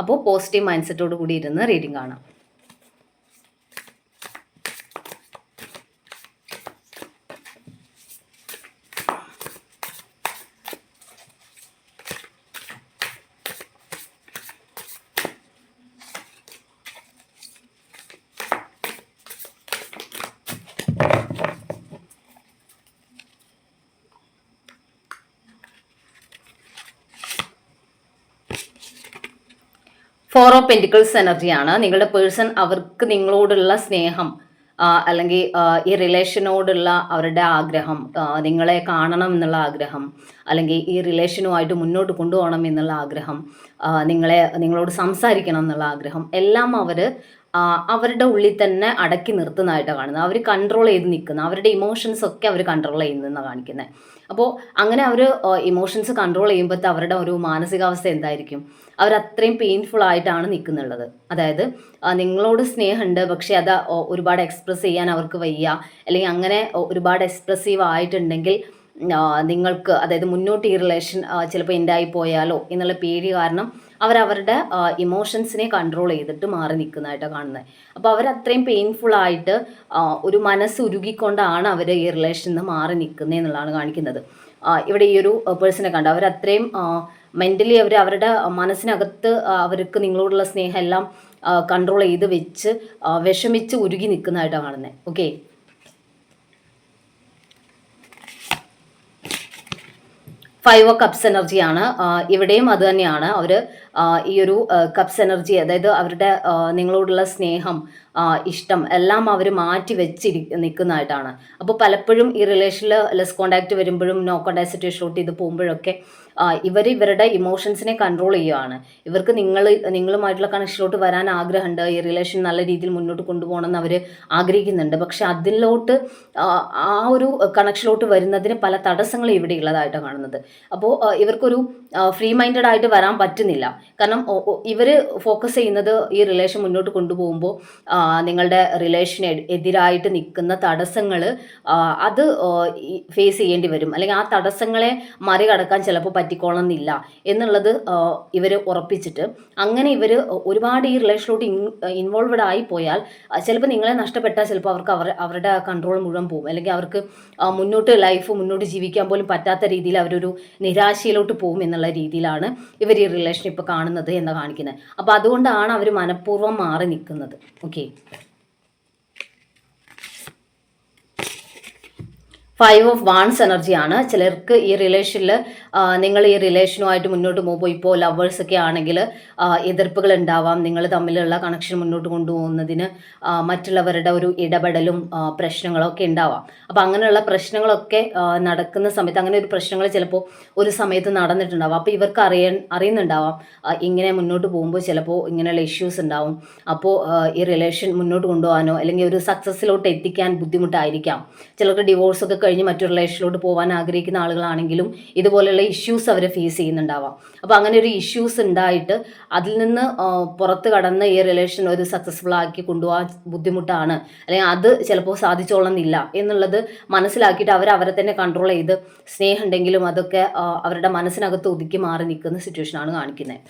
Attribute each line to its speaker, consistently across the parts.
Speaker 1: അപ്പോൾ positive mind സെറ്റോട് കൂടി ഇരുന്ന് റീഡിംഗ് കാണാം. ഫോർ ഓഫ് പെന്റിക്കിൾസ് എനർജിയാണ് നിങ്ങളുടെ പേഴ്സൺ അവർക്ക് നിങ്ങളോടുള്ള സ്നേഹം അല്ലെങ്കിൽ ഈ റിലേഷനോടുള്ള അവരുടെ ആഗ്രഹം നിങ്ങളെ കാണണം എന്നുള്ള ആഗ്രഹം അല്ലെങ്കിൽ ഈ റിലേഷനുമായിട്ട് മുന്നോട്ട് കൊണ്ടുപോകണം എന്നുള്ള ആഗ്രഹം നിങ്ങളെ നിങ്ങളോട് സംസാരിക്കണം എന്നുള്ള ആഗ്രഹം എല്ലാം അവർ അവരുടെ ഉള്ളിൽ തന്നെ അടക്കി നിർത്തുന്നതായിട്ടാണ് കാണുന്നത്. അവർ കൺട്രോൾ ചെയ്ത് നിൽക്കുന്ന. അവരുടെ ഇമോഷൻസ് ഒക്കെ അവർ കൺട്രോൾ ചെയ്യുന്നതെന്നാണ് കാണിക്കുന്നത് അപ്പോൾ അങ്ങനെ അവർ ഇമോഷൻസ് കൺട്രോൾ ചെയ്യുമ്പോഴത്തെ അവരുടെ ഒരു മാനസികാവസ്ഥ എന്തായിരിക്കും? അവർ അത്രയും പെയിൻഫുൾ ആയിട്ടാണ് നിൽക്കുന്നുള്ളത്. അതായത് നിങ്ങളോട് സ്നേഹമുണ്ട് പക്ഷേ അത് ഒരുപാട് എക്സ്പ്രസ് ചെയ്യാൻ അവർക്ക് വയ്യ. അല്ലെങ്കിൽ അങ്ങനെ ഒരുപാട് എക്സ്പ്രസീവ് ആയിട്ടുണ്ടെങ്കിൽ നിങ്ങൾക്ക് അതായത് മുന്നോട്ട് ഈ റിലേഷൻ ചിലപ്പോൾ എൻഡായി പോയാലോ എന്നുള്ള പേടി കാരണം അവരവരുടെ ഇമോഷൻസിനെ കൺട്രോൾ ചെയ്തിട്ട് മാറി നിൽക്കുന്നതായിട്ടാണ് കാണുന്നത് അപ്പോൾ അവർ അത്രയും പെയിൻഫുൾ ആയിട്ട് ഒരു മനസ്സ് ഉരുകിക്കൊണ്ടാണ് അവർ ഈ റിലേഷനിൽ നിന്ന് മാറി നിൽക്കുന്നത് എന്നുള്ളതാണ് കാണിക്കുന്നത്. ഇവിടെ ഈ ഒരു പേഴ്സണെ കണ്ട് അവർ അത്രയും മെന്റലി അവർ അവരുടെ മനസ്സിനകത്ത് അവർക്ക് നിങ്ങളോടുള്ള സ്നേഹം എല്ലാം കൺട്രോൾ ചെയ്ത് വെച്ച് വിഷമിച്ച് ഉരുകി നിൽക്കുന്നതായിട്ടാണ് കാണുന്നത് ഓക്കെ ഫൈവ് ഓഫ് കപ്സ് എനർജിയാണ് ഇവിടെയും അത് തന്നെയാണ്. അവർ ഈ ഒരു കപ്സ് എനർജി അതായത് അവരുടെ നിങ്ങളോടുള്ള സ്നേഹം ഇഷ്ടം എല്ലാം അവർ മാറ്റി വെച്ചിരി നിൽക്കുന്നതായിട്ടാണ് അപ്പോൾ പലപ്പോഴും ഈ റിലേഷനിൽ ലെസ് കോണ്ടാക്ട് വരുമ്പോഴും നോ കോണ്ടാക്ട് സിറ്റുവേഷനിലോട്ട് ഇത് പോകുമ്പോഴൊക്കെ ഇവർ ഇവരുടെ ഇമോഷൻസിനെ കൺട്രോൾ ചെയ്യുകയാണ് ഇവർക്ക് നിങ്ങൾ നിങ്ങളുമായിട്ടുള്ള കണക്ഷനിലോട്ട് വരാൻ ആഗ്രഹമുണ്ട്. ഈ റിലേഷൻ നല്ല രീതിയിൽ മുന്നോട്ട് കൊണ്ടുപോകണമെന്ന് അവർ ആഗ്രഹിക്കുന്നുണ്ട്. പക്ഷെ അതിലോട്ട് ആ, ഒരു കണക്ഷനിലോട്ട് വരുന്നതിന് പല തടസ്സങ്ങളും ഇവിടെ ഉള്ളതായിട്ടാണ് കാണുന്നത്. അപ്പോൾ ഇവർക്കൊരു ഫ്രീ മൈൻഡഡ് ആയിട്ട് വരാൻ പറ്റുന്നില്ല. കാരണം ഇവർ ഫോക്കസ് ചെയ്യുന്നത് ഈ റിലേഷൻ മുന്നോട്ട് കൊണ്ടുപോകുമ്പോൾ നിങ്ങളുടെ റിലേഷന് എതിരായിട്ട് നിൽക്കുന്ന തടസ്സങ്ങൾ അത് ഫേസ് ചെയ്യേണ്ടി വരും. അല്ലെങ്കിൽ ആ തടസ്സങ്ങളെ മറികടക്കാൻ ചിലപ്പോൾ പറ്റിക്കോളന്നില്ല എന്നുള്ളത് ഇവർ ഉറപ്പിച്ചിട്ട്. അങ്ങനെ ഇവർ ഒരുപാട് ഈ റിലേഷനിലോട്ട് ഇൻവോൾവഡ് ആയി പോയാൽ ചിലപ്പോൾ നിങ്ങളെ നഷ്ടപ്പെട്ടാൽ ചിലപ്പോൾ അവർക്ക് അവർ അവരുടെ കൺട്രോൾ മുഴുവൻ പോകും. അല്ലെങ്കിൽ അവർക്ക് മുന്നോട്ട് ലൈഫ് മുന്നോട്ട് ജീവിക്കാൻ പോലും പറ്റാത്ത രീതിയിൽ അവരൊരു നിരാശയിലോട്ട് പോകും എന്നുള്ള രീതിയിലാണ് ഇവർ ഈ റിലേഷൻ ഇപ്പോൾ കാണുന്നത് എന്ന് കാണിക്കുന്നത് അപ്പോൾ അതുകൊണ്ടാണ് അവർ മനഃപൂർവം മാറി നിൽക്കുന്നത് ഓക്കെ ഫൈവ് ഓഫ് വാൺസ് എനർജിയാണ് ചിലർക്ക് ഈ റിലേഷനിൽ നിങ്ങൾ ഈ റിലേഷനുമായിട്ട് മുന്നോട്ട് പോകുമ്പോൾ ഇപ്പോൾ ലവേഴ്സ് ഒക്കെ ആണെങ്കിൽ എതിർപ്പുകൾ ഉണ്ടാവാം. നിങ്ങൾ തമ്മിലുള്ള കണക്ഷൻ മുന്നോട്ട് കൊണ്ടുപോകുന്നതിന് മറ്റുള്ളവരുടെ ഒരു ഇടപെടലും പ്രശ്നങ്ങളൊക്കെ ഉണ്ടാവാം. അപ്പോൾ അങ്ങനെയുള്ള പ്രശ്നങ്ങളൊക്കെ നടക്കുന്ന സമയത്ത് അങ്ങനെ ഒരു പ്രശ്നങ്ങൾ ചിലപ്പോൾ ഒരു സമയത്ത് നടന്നിട്ടുണ്ടാവാം. അപ്പോൾ ഇവർക്ക് അറിയാൻ അറിയുന്നുണ്ടാവാം. ഇങ്ങനെ മുന്നോട്ട് പോകുമ്പോൾ ചിലപ്പോൾ ഇങ്ങനെയുള്ള ഇഷ്യൂസ് ഉണ്ടാവും. അപ്പോൾ ഈ റിലേഷൻ മുന്നോട്ട് കൊണ്ടുപോകാനോ അല്ലെങ്കിൽ ഒരു സക്സസ്സിലോട്ട് എത്തിക്കാൻ ബുദ്ധിമുട്ടായിരിക്കാം. ചിലർക്ക് ഡിവോഴ്സ് ഒക്കെ കഴിഞ്ഞ് മറ്റൊരു റിലേഷനിലോട്ട് പോകാൻ ആഗ്രഹിക്കുന്ന ആളുകളാണെങ്കിലും ഇതുപോലെയുള്ള ഇഷ്യൂസ് അവർ ഫേസ് ചെയ്യുന്നുണ്ടാവാം. അപ്പോൾ അങ്ങനെ ഒരു ഇഷ്യൂസ് ഉണ്ടായിട്ട് അതിൽ നിന്ന് പുറത്ത് കടന്ന് ഈ റിലേഷൻ ഒരു സക്സസ്ഫുൾ ആക്കി കൊണ്ടുപോകാൻ ബുദ്ധിമുട്ടാണ്. അല്ലെങ്കിൽ അത് ചിലപ്പോൾ സാധിച്ചോളന്നില്ല എന്നുള്ളത് മനസ്സിലാക്കിയിട്ട് അവർ അവരെ തന്നെ കൺട്രോൾ ചെയ്ത് സ്നേഹം ഉണ്ടെങ്കിലും അതൊക്കെ അവരുടെ മനസ്സിനകത്ത് ഒതുക്കി മാറി നിൽക്കുന്ന സിറ്റുവേഷനാണ് കാണിക്കുന്നത്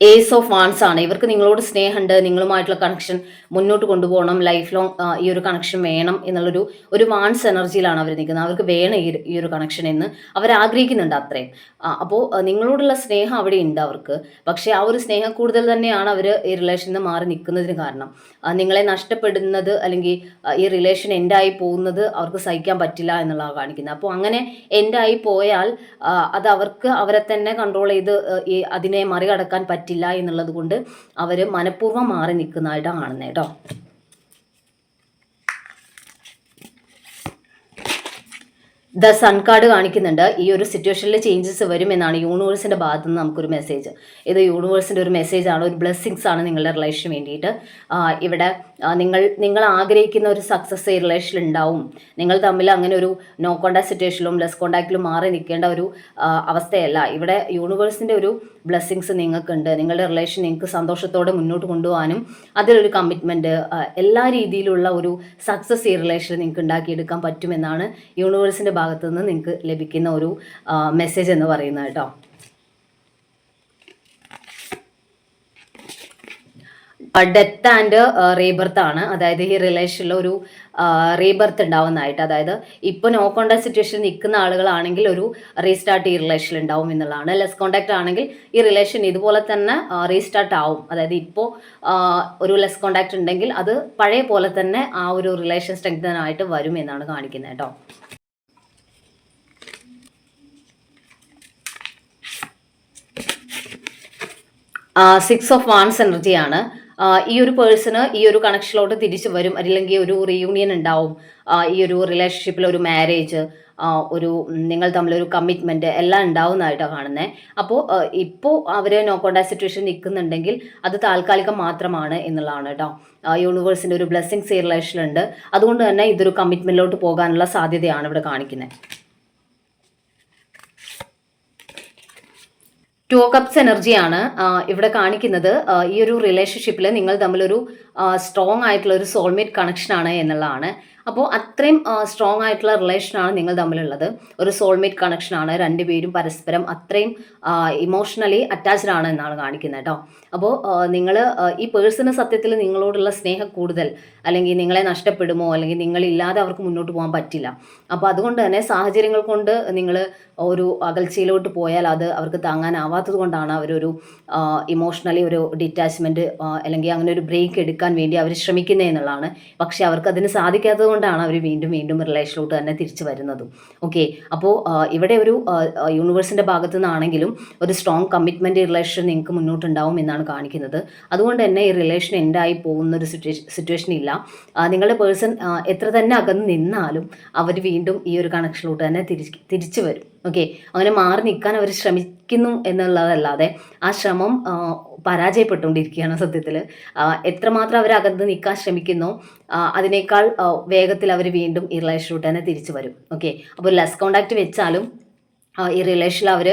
Speaker 1: ഏസ് ഓഫ് വാൺസ് ആണ്. ഇവർക്ക് നിങ്ങളോട് സ്നേഹമുണ്ട് നിങ്ങളുമായിട്ടുള്ള കണക്ഷൻ മുന്നോട്ട് കൊണ്ടുപോകണം ലൈഫ് ലോങ് ഈ ഒരു കണക്ഷൻ വേണം എന്നുള്ളൊരു ഒരു വാൺസ് എനർജിയിലാണ് അവർ നിൽക്കുന്നത്. അവർക്ക് വേണം ഈ ഒരു- കണക്ഷൻ എന്ന് അവർ ആഗ്രഹിക്കുന്നുണ്ട് അത്രയും. അപ്പോൾ നിങ്ങളോടുള്ള സ്നേഹം അവിടെ ഉണ്ട് അവർക്ക്. പക്ഷേ ആ ഒരു സ്നേഹം കൂടുതൽ തന്നെയാണ് അവർ ഈ റിലേഷനിൽ നിന്ന് മാറി നിൽക്കുന്നതിന് കാരണം. നിങ്ങളെ നഷ്ടപ്പെടുന്നത് അല്ലെങ്കിൽ ഈ റിലേഷൻ എൻഡായി പോകുന്നത് അവർക്ക് സഹിക്കാൻ പറ്റില്ല എന്നുള്ളതാണ് കാണിക്കുന്നത്. അപ്പോൾ അങ്ങനെ എൻഡായി പോയാൽ അത് അവർക്ക് അവരെ തന്നെ കൺട്രോൾ ചെയ്ത് അതിനെ മറികടക്കാൻ പറ്റില്ല എന്നുള്ളത് കൊണ്ട് അവർ മനഃപൂർവം മാറി നിൽക്കുന്നതായിട്ടാണ് കാണുന്നത് കേട്ടോ ദ സൺ കാർഡ് കാണിക്കുന്നുണ്ട്. ഈ ഒരു സിറ്റുവേഷനിൽ ചേഞ്ചസ് വരും എന്നാണ് യൂണിവേഴ്സിന്റെ ഭാഗത്ത് നിന്ന് നമുക്കൊരു മെസ്സേജ് ഇത് യൂണിവേഴ്സിന്റെ ഒരു മെസ്സേജ് ആണ് ഒരു ബ്ലെസ്സിങ്സ് ആണ് നിങ്ങളുടെ റിലേഷന് വേണ്ടിയിട്ട്. ഇവിടെ നിങ്ങൾ നിങ്ങൾ ആഗ്രഹിക്കുന്ന ഒരു സക്സസ് ഈ റിലേഷൻ ഉണ്ടാവും. നിങ്ങൾ തമ്മിൽ അങ്ങനെ ഒരു നോ കോണ്ടാക്ട് സിറ്റുവേഷനിലും ലെസ് കോണ്ടാക്റ്റിലും മാറി നിൽക്കേണ്ട ഒരു അവസ്ഥയല്ല. ഇവിടെ യൂണിവേഴ്സിന്റെ ഒരു ബ്ലെസ്സിങ്സ് നിങ്ങൾക്കുണ്ട്. നിങ്ങളുടെ റിലേഷൻ നിങ്ങൾക്ക് സന്തോഷത്തോടെ മുന്നോട്ട് കൊണ്ടുപോകാനും അതിലൊരു കമ്മിറ്റ്മെന്റ് എല്ലാ രീതിയിലുള്ള ഒരു സക്സസ് ഈ റിലേഷൻ നിങ്ങൾക്ക് ഉണ്ടാക്കിയെടുക്കാൻ പറ്റുമെന്നാണ് യൂണിവേഴ്സിന്റെ ഭാഗത്തു നിന്ന് നിങ്ങൾക്ക് ലഭിക്കുന്ന ഒരു മെസ്സേജ് എന്ന് പറയുന്നത് കേട്ടോ. ഡെത്ത് ആൻഡ് റീബർത്ത് ആണ്. അതായത് ഈ റിലേഷനിൽ ഒരു റീബർത്ത് ഉണ്ടാവുന്നതായിട്ട്. അതായത് ഇപ്പോൾ നോ കോണ്ടാക്ട് സിറ്റുവേഷൻ നിൽക്കുന്ന ആളുകളാണെങ്കിൽ ഒരു റീസ്റ്റാർട്ട് ഈ റിലേഷൻ ഉണ്ടാവും എന്നുള്ളതാണ്. ലെസ് കോണ്ടാക്ട് ആണെങ്കിൽ ഈ റിലേഷൻ ഇതുപോലെ തന്നെ റീസ്റ്റാർട്ട് ആവും. അതായത് ഇപ്പോൾ ഒരു ലെസ് കോണ്ടാക്ട് ഉണ്ടെങ്കിൽ അത് പഴയ പോലെ തന്നെ ആ ഒരു റിലേഷൻ സ്ട്രെങ്തനായിട്ട് വരും എന്നാണ് കാണിക്കുന്നത് കേട്ടോ. സിക്സ് ഓഫ് വാൺസ് എനർജിയാണ്. ഈ ഒരു പേഴ്സണ് ഈ ഒരു കണക്ഷനിലോട്ട് തിരിച്ചു വരും. അല്ലെങ്കിൽ ഒരു റീയൂണിയൻ ഉണ്ടാവും. ഈ ഒരു റിലേഷൻഷിപ്പിൽ ഒരു മാരേജ് ഒരു നിങ്ങൾ തമ്മിലൊരു കമ്മിറ്റ്മെന്റ് എല്ലാം ഉണ്ടാവുന്നതായിട്ടാണ് കാണുന്നത് അപ്പോൾ ഇപ്പോൾ അവർ നോ സിറ്റുവേഷൻ നിൽക്കുന്നുണ്ടെങ്കിൽ അത് താൽക്കാലികം മാത്രമാണ് എന്നുള്ളതാണ് കേട്ടോ യൂണിവേഴ്സിന്റെ ഒരു ബ്ലെസ്സിങ്സ് ഈ റിലേഷനിലുണ്ട് അതുകൊണ്ട് തന്നെ ഇതൊരു കമ്മിറ്റ്മെന്റിലോട്ട് പോകാനുള്ള സാധ്യതയാണ് ഇവിടെ കാണിക്കുന്നത് ടു കപ്സ് എനർജിയാണ് ഇവിടെ കാണിക്കുന്നത്. ഈ ഒരു റിലേഷൻഷിപ്പിൽ നിങ്ങൾ തമ്മിലൊരു സ്ട്രോങ് ആയിട്ടുള്ള ഒരു സോൾമേറ്റ് കണക്ഷനാണ് എന്നുള്ളതാണ്. അപ്പോൾ അത്രയും സ്ട്രോങ് ആയിട്ടുള്ള റിലേഷനാണ് നിങ്ങൾ തമ്മിലുള്ളത്. ഒരു സോൾമേറ്റ് കണക്ഷനാണ് രണ്ടുപേരും പരസ്പരം അത്രയും ഇമോഷണലി അറ്റാച്ച്ഡ് ആണ് എന്നാണ് കാണിക്കുന്നത് കേട്ടോ അപ്പോൾ നിങ്ങൾ ഈ പേഴ്സണ് സത്യത്തിൽ നിങ്ങളോടുള്ള സ്നേഹം കൂടുതൽ അല്ലെങ്കിൽ നിങ്ങളെ നഷ്ടപ്പെടുമോ അല്ലെങ്കിൽ നിങ്ങളില്ലാതെ അവർക്ക് മുന്നോട്ട് പോകാൻ പറ്റില്ല. അപ്പോൾ അതുകൊണ്ട് തന്നെ സാഹചര്യങ്ങൾ കൊണ്ട് നിങ്ങൾ ഒരു അകൽച്ചയിലോട്ട് പോയാൽ അത് അവർക്ക് താങ്ങാനാവാത്തത് കൊണ്ടാണ് അവരൊരു ഇമോഷണലി ഒരു ഡിറ്റാച്ച്മെന്റ് അല്ലെങ്കിൽ അങ്ങനെ ഒരു ബ്രേക്ക് എടുക്കാൻ വേണ്ടി അവർ ശ്രമിക്കുന്നത് എന്നുള്ളതാണ്. പക്ഷേ അവർക്ക് അതിന് സാധിക്കാത്തത് കൊണ്ടാണ് അവർ വീണ്ടും വീണ്ടും റിലേഷനിലോട്ട് തന്നെ തിരിച്ചു വരുന്നതും. ഓക്കെ അപ്പോൾ ഇവിടെ ഒരു യൂണിവേഴ്സിന്റെ ഭാഗത്തു നിന്നാണെങ്കിലും ഒരു സ്ട്രോങ് കമ്മിറ്റ്മെന്റ് റിലേഷൻ നിങ്ങൾക്ക് മുന്നോട്ടുണ്ടാവും എന്നാണ് കാണിക്കുന്നത്. അതുകൊണ്ട് തന്നെ ഈ റിലേഷൻ എൻഡായി പോകുന്ന ഒരു സിറ്റുവേഷൻ സിറ്റുവേഷൻ ഇല്ല. നിങ്ങളുടെ പേഴ്സൺ എത്ര തന്നെ അകന്ന് നിന്നാലും അവർ വീണ്ടും ഈ ഒരു കണക്ഷനിലോട്ട് തന്നെ തിരിച്ച് തിരിച്ചു വരും. ഓക്കെ. അങ്ങനെ മാറി നിൽക്കാൻ അവർ ശ്രമിക്കുന്നു എന്നുള്ളതല്ലാതെ ആ ശ്രമം പരാജയപ്പെട്ടുകൊണ്ടിരിക്കുകയാണ് സത്യത്തിൽ എത്രമാത്രം അവർ അകന്ന് നിൽക്കാൻ ശ്രമിക്കുന്നു അതിനേക്കാൾ വേഗത്തിൽ അവർ വീണ്ടും ഈ റിലേഷനിലോട്ട് തന്നെ തിരിച്ചു വരും. ഓക്കെ. അപ്പോൾ ലെസ് കോണ്ടാക്ട് വെച്ചാലും ഈ റിലേഷനിൽ അവർ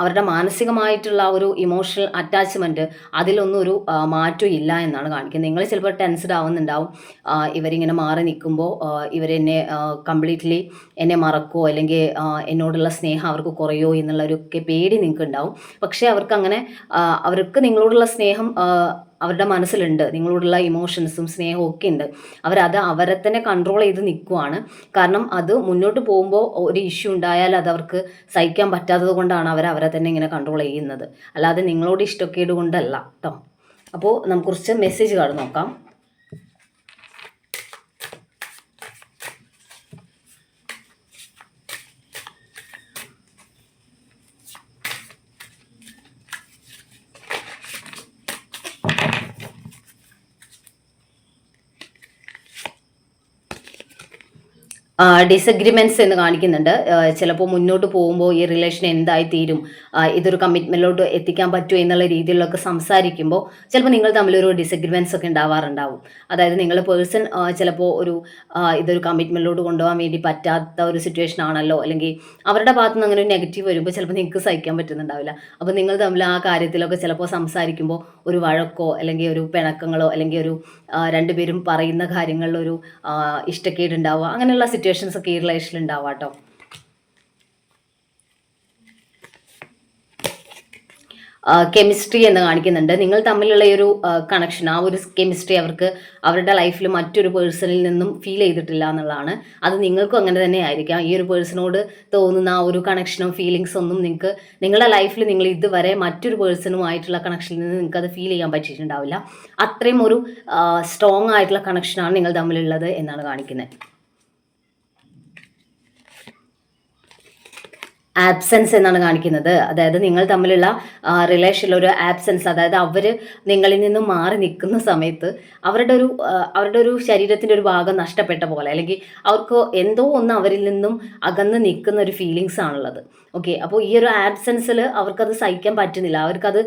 Speaker 1: അവരുടെ മാനസികമായിട്ടുള്ള ഒരു ഇമോഷണൽ അറ്റാച്ച്മെന്റ് അതിലൊന്നും ഒരു മാറ്റം ഇല്ല എന്നാണ് കാണിക്കുന്നത്. നിങ്ങൾ ചിലപ്പോൾ ടെൻസ്ഡ് ആവുന്നുണ്ടാവും. ഇവരിങ്ങനെ മാറി നിൽക്കുമ്പോൾ ഇവരെന്നെ കംപ്ലീറ്റ്ലി എന്നെ മറക്കുമോ അല്ലെങ്കിൽ എന്നോടുള്ള സ്നേഹം അവർക്ക് കുറയോ എന്നുള്ളൊരു പേടി നിങ്ങൾക്ക് ഉണ്ടാവും പക്ഷേ അവർക്ക് അങ്ങനെ അവർക്ക് നിങ്ങളോടുള്ള സ്നേഹം അവരുടെ മനസ്സിലുണ്ട്. നിങ്ങളോടുള്ള ഇമോഷൻസും സ്നേഹവും ഒക്കെ ഉണ്ട്. അവരത് അവരെ തന്നെ കൺട്രോൾ ചെയ്ത് നിൽക്കുവാണ്. കാരണം അത് മുന്നോട്ട് പോകുമ്പോൾ ഒരു ഇഷ്യൂ ഉണ്ടായാൽ അത് അവർക്ക് സഹിക്കാൻ പറ്റാത്തത് കൊണ്ടാണ് അവർ അവരെ തന്നെ ഇങ്ങനെ കൺട്രോൾ ചെയ്യുന്നത്. അല്ലാതെ നിങ്ങളോട് ഇഷ്ടക്കേട് കൊണ്ടല്ല കേട്ടോ അപ്പോൾ നമുക്ക് കുറച്ച് മെസ്സേജ് കാർഡ് നോക്കാം. ഡിസഗ്രിമെന്റ്സ് എന്ന് കാണിക്കുന്നുണ്ട്. ചിലപ്പോൾ മുന്നോട്ട് പോകുമ്പോൾ ഈ റിലേഷൻ എന്തായി തീരും ഇതൊരു കമ്മിറ്റ്മെന്റിലോട്ട് എത്തിക്കാൻ പറ്റുമോ എന്നുള്ള രീതിയിലൊക്കെ സംസാരിക്കുമ്പോൾ ചിലപ്പോൾ നിങ്ങൾ തമ്മിലൊരു ഡിസഗ്രിമെന്റ്സ് ഒക്കെ ഉണ്ടാവാറുണ്ടാവും. അതായത് നിങ്ങളുടെ പേഴ്സൺ ചിലപ്പോൾ ഒരു ഇതൊരു കമ്മിറ്റ്മെന്റിലോട്ട് കൊണ്ടുപോകാൻ വേണ്ടി പറ്റാത്ത ഒരു സിറ്റുവേഷൻ ആണല്ലോ അല്ലെങ്കിൽ അവരുടെ ഭാഗത്ത് നിന്ന് അങ്ങനെ ഒരു നെഗറ്റീവ് വരുമ്പോൾ ചിലപ്പോൾ നിങ്ങൾക്ക് സഹിക്കാൻ പറ്റുന്നുണ്ടാവില്ല. അപ്പോൾ നിങ്ങൾ തമ്മിൽ ആ കാര്യത്തിലൊക്കെ ചിലപ്പോൾ സംസാരിക്കുമ്പോൾ ഒരു വഴക്കോ അല്ലെങ്കിൽ ഒരു പിണക്കങ്ങളോ അല്ലെങ്കിൽ ഒരു രണ്ടുപേരും പറയുന്ന കാര്യങ്ങളിലൊരു ഇഷ്ടക്കേടുണ്ടാവുക അങ്ങനെയുള്ള സിറ്റുവേഷൻസ് ഒക്കെ ഈ റിലേഷനിൽ ഉണ്ടാവാം കേട്ടോ. കെമിസ്ട്രി എന്ന് കാണിക്കുന്നുണ്ട്. നിങ്ങൾ തമ്മിലുള്ള ഒരു കണക്ഷൻ ആ ഒരു കെമിസ്ട്രി അവർക്ക് അവരുടെ ലൈഫിൽ മറ്റൊരു പേഴ്സണിൽ നിന്നും ഫീൽ ചെയ്തിട്ടില്ല എന്നുള്ളതാണ്. അത് നിങ്ങൾക്കും അങ്ങനെ തന്നെ ആയിരിക്കാം. ഈ ഒരു പേഴ്സണോട് തോന്നുന്ന ആ ഒരു കണക്ഷനോ ഫീലിങ്സ് ഒന്നും നിങ്ങൾക്ക് നിങ്ങളുടെ ലൈഫിൽ നിങ്ങൾ ഇതുവരെ മറ്റൊരു പേഴ്സണുമായിട്ടുള്ള കണക്ഷനിൽ നിന്ന് നിങ്ങൾക്ക് അത് ഫീൽ ചെയ്യാൻ പറ്റിയിട്ടുണ്ടാവില്ല. അത്രയും ഒരു സ്ട്രോങ് ആയിട്ടുള്ള കണക്ഷനാണ് നിങ്ങൾ തമ്മിലുള്ളത് എന്നാണ് കാണിക്കുന്നത് ആബ്സെൻസ് എന്നാണ് കാണിക്കുന്നത്. അതായത് നിങ്ങൾ തമ്മിലുള്ള റിലേഷനിൽ ഒരു ആബ്സെൻസ് അതായത് അവർ നിങ്ങളിൽ നിന്ന് മാറി നിൽക്കുന്ന സമയത്ത് അവരുടെ ഒരു അവരുടെ ഒരു ശരീരത്തിന്റെ ഒരു ഭാഗം നഷ്ടപ്പെട്ട പോലെ അല്ലെങ്കിൽ അവർക്ക് എന്തോ ഒന്ന് അവരിൽ നിന്നും അകന്ന് നിൽക്കുന്ന ഒരു ഫീലിങ്സ് ആണുള്ളത്. ഓക്കെ അപ്പോൾ ഈ ഒരു ആബ്സെൻസിൽ അവർക്കത് സഹിക്കാൻ പറ്റുന്നില്ല. അവർക്കത്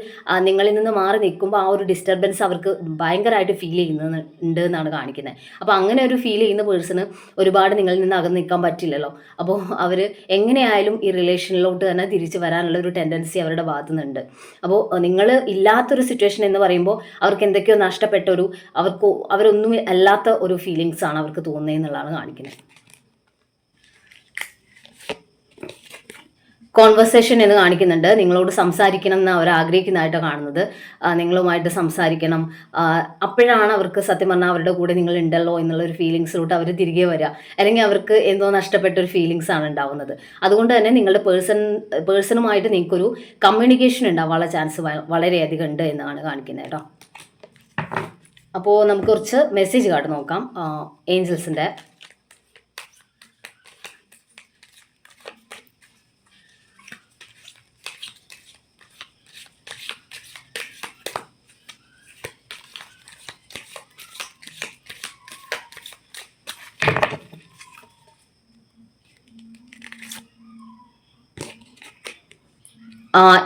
Speaker 1: നിങ്ങളിൽ നിന്ന് മാറി നിൽക്കുമ്പോൾ ആ ഒരു ഡിസ്റ്റർബൻസ് അവർക്ക് ഭയങ്കരമായിട്ട് ഫീൽ ചെയ്യുന്ന ഉണ്ട് എന്നാണ് കാണിക്കുന്നത്. അപ്പോൾ അങ്ങനെ ഒരു ഫീൽ ചെയ്യുന്ന പേഴ്സണ് ഒരുപാട് നിങ്ങളിൽ നിന്ന് അകന്ന് നിൽക്കാൻ പറ്റില്ലല്ലോ. അപ്പോൾ അവർ എങ്ങനെയായാലും ഈ റിലേഷനിലോട്ട് തന്നെ തിരിച്ചു വരാനുള്ള ഒരു ടെൻഡൻസി അവരുടെ ഭാഗത്തു നിന്നുണ്ട് അപ്പോൾ നിങ്ങൾ ഇല്ലാത്തൊരു സിറ്റുവേഷൻ എന്ന് പറയുമ്പോൾ അവർക്ക് എന്തൊക്കെയോ നഷ്ടപ്പെട്ട ഒരു അവർക്ക് അവരൊന്നും അല്ലാത്ത ഒരു ഫീലിങ്സ് ആണ് അവർക്ക് തോന്നുന്നത് എന്നുള്ളതാണ് കാണിക്കുന്നത്. കോൺവെർസേഷൻ എന്ന് കാണിക്കുന്നുണ്ട്. നിങ്ങളോട് സംസാരിക്കണം എന്ന് അവർ ആഗ്രഹിക്കുന്നതായിട്ട് കാണുന്നത്. നിങ്ങളുമായിട്ട് സംസാരിക്കണം. അപ്പോഴാണ് അവർക്ക് സത്യം പറഞ്ഞാൽ അവരുടെ കൂടെ നിങ്ങൾ ഉണ്ടല്ലോ എന്നുള്ള ഒരു ഫീലിങ്സിലോട്ട് അവർ തിരികെ വരിക അല്ലെങ്കിൽ അവർക്ക് എന്തോ നഷ്ടപ്പെട്ട ഒരു ഫീലിങ്സ് ആണ് ഉണ്ടാവുന്നത്. അതുകൊണ്ട് തന്നെ നിങ്ങളുടെ പേഴ്സൺ പേഴ്സണുമായിട്ട് നിങ്ങൾക്കൊരു കമ്മ്യൂണിക്കേഷൻ ഉണ്ടാവാനുള്ള ചാൻസ് വളരെയധികം ഉണ്ട് എന്നാണ് കാണിക്കുന്നത് കേട്ടോ. അപ്പോൾ നമുക്ക് കുറച്ച് മെസ്സേജ് കാർഡ് നോക്കാം. ഏഞ്ചൽസിന്റെ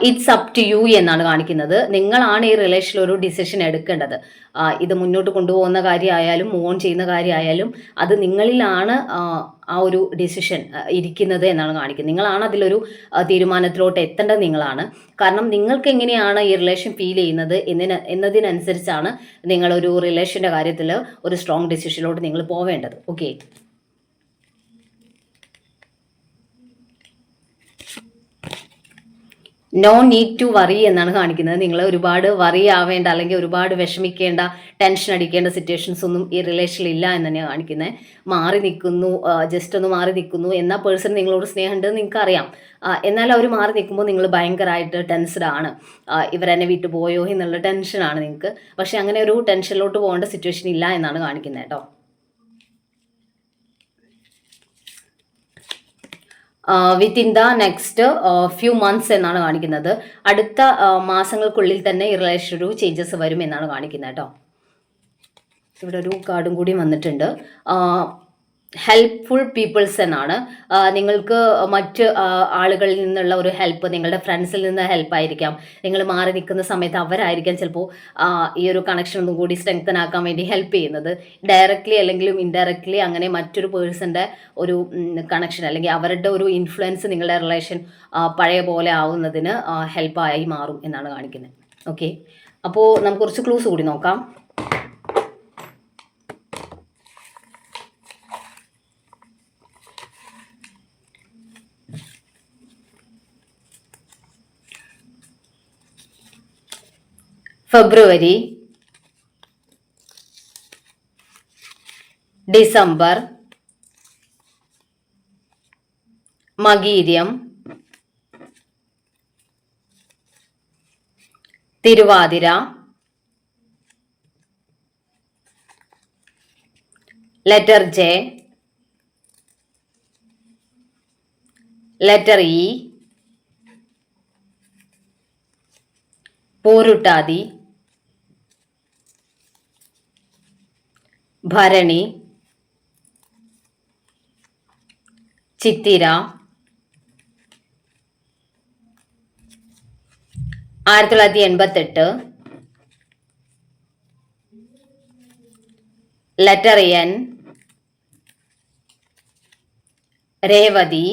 Speaker 1: ഇറ്റ്സ് അപ് ടു യു എന്നാണ് കാണിക്കുന്നത്. നിങ്ങളാണ് ഈ റിലേഷനിൽ ഒരു ഡിസിഷൻ എടുക്കേണ്ടത്. ഇത് മുന്നോട്ട് കൊണ്ടുപോകുന്ന കാര്യമായാലും മൂവ് ഓൺ ചെയ്യുന്ന കാര്യമായാലും അത് നിങ്ങളിലാണ് ആ, ഒരു ഡിസിഷൻ ഇരിക്കുന്നത് എന്നാണ് കാണിക്കുന്നത്. നിങ്ങളാണ് അതിലൊരു തീരുമാനത്തിലോട്ട് എത്തേണ്ടത് നിങ്ങളാണ്. കാരണം നിങ്ങൾക്ക് എങ്ങനെയാണ് ഈ റിലേഷൻ ഫീൽ ചെയ്യുന്നത് എന്നതിന് എന്നതിനനുസരിച്ചാണ് നിങ്ങളൊരു റിലേഷന്റെ കാര്യത്തിൽ ഒരു സ്ട്രോങ് ഡിസിഷനിലോട്ട് നിങ്ങൾ പോവേണ്ടത്. Okay no need to worry എന്നാണ് കാണിക്കുന്നത്. നിങ്ങൾ ഒരുപാട് വറി ആവേണ്ട അല്ലെങ്കിൽ ഒരുപാട് വിഷമിക്കേണ്ട ടെൻഷൻ അടിക്കേണ്ട സിറ്റുവേഷൻസ് ഒന്നും ഈ റിലേഷനിൽ ഇല്ല എന്ന് തന്നെയാണ് കാണിക്കുന്നത്. മാറി നിൽക്കുന്നു ജസ്റ്റ് ഒന്ന് മാറി നിൽക്കുന്നു. എന്നാൽ പേഴ്സൺ നിങ്ങളോട് സ്നേഹമുണ്ടെന്ന് നിങ്ങൾക്ക് അറിയാം എന്നാൽ അവർ മാറി നിൽക്കുമ്പോൾ നിങ്ങൾ ഭയങ്കരമായിട്ട് ടെൻസ്ഡ് ആണ്. ഇവരെന്നെ വിട്ടു പോയോ എന്നുള്ള ടെൻഷനാണ് നിങ്ങൾക്ക്. പക്ഷേ അങ്ങനെ ഒരു ടെൻഷനിലോട്ട് പോകേണ്ട സിറ്റുവേഷൻ ഇല്ല എന്നാണ് കാണിക്കുന്നത് കേട്ടോ. Within the next few months എന്നാണ് കാണിക്കുന്നത്. അടുത്ത മാസങ്ങൾക്കുള്ളിൽ തന്നെ ഈ റിലേഷൻ ഒരു ചേഞ്ചസ് വരും എന്നാണ് കാണിക്കുന്നത് കേട്ടോ. ഇവിടെ ഒരു കാർഡും കൂടി വന്നിട്ടുണ്ട്. ഹെൽപ്ഫുൾ പീപ്പിൾസ് എന്നാണ്. നിങ്ങൾക്ക് മറ്റ് ആളുകളിൽ നിന്നുള്ള ഒരു ഹെൽപ്പ് നിങ്ങളുടെ ഫ്രണ്ട്സിൽ നിന്ന് ഹെൽപ്പ് ആയിരിക്കാം. നിങ്ങൾ മാറി നിൽക്കുന്ന സമയത്ത് അവരായിരിക്കാം ചിലപ്പോൾ ഈ ഒരു കണക്ഷൻ ഒന്നും കൂടി സ്ട്രെങ്തൻ ആക്കാൻ വേണ്ടി ഹെൽപ്പ് ചെയ്യുന്നത്. ഡയറക്റ്റ്ലി അല്ലെങ്കിലും ഇൻഡയറക്റ്റ്ലി അങ്ങനെ മറ്റൊരു പേഴ്സന്റെ ഒരു കണക്ഷൻ അല്ലെങ്കിൽ അവരുടെ ഒരു ഇൻഫ്ലുവൻസ് നിങ്ങളുടെ റിലേഷൻ പഴയ പോലെ ആവുന്നതിന് ഹെൽപ്പായി മാറും എന്നാണ് കാണിക്കുന്നത്. ഓക്കെ അപ്പോൾ നമുക്ക് കുറച്ച് ക്ലൂസ് കൂടി നോക്കാം. February December മകീര്യം Thiruvathira letter J letter E പോരുട്ടാതി ഭരണി ചിത്തിര ആയിരത്തി തൊള്ളായിരത്തി എൺപത്തെട്ട് ലെറ്റർ എൻ രേവതി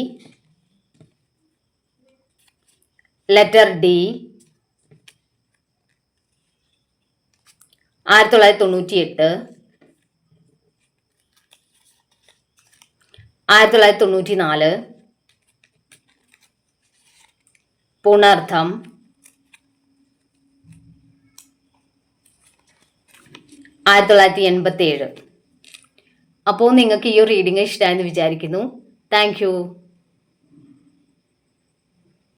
Speaker 1: ലെറ്റർ ഡി ആയിരത്തി തൊള്ളായിരത്തി തൊണ്ണൂറ്റി ആയിരത്തി തൊള്ളായിരത്തി തൊണ്ണൂറ്റി നാല് പുണർത്ഥം ആയിരത്തി തൊള്ളായിരത്തി എൺപത്തി ഏഴ് അപ്പോൾ നിങ്ങൾക്ക് ഈ ഒരു റീഡിംഗ് ഇഷ്ടമായെന്ന് വിചാരിക്കുന്നു. താങ്ക്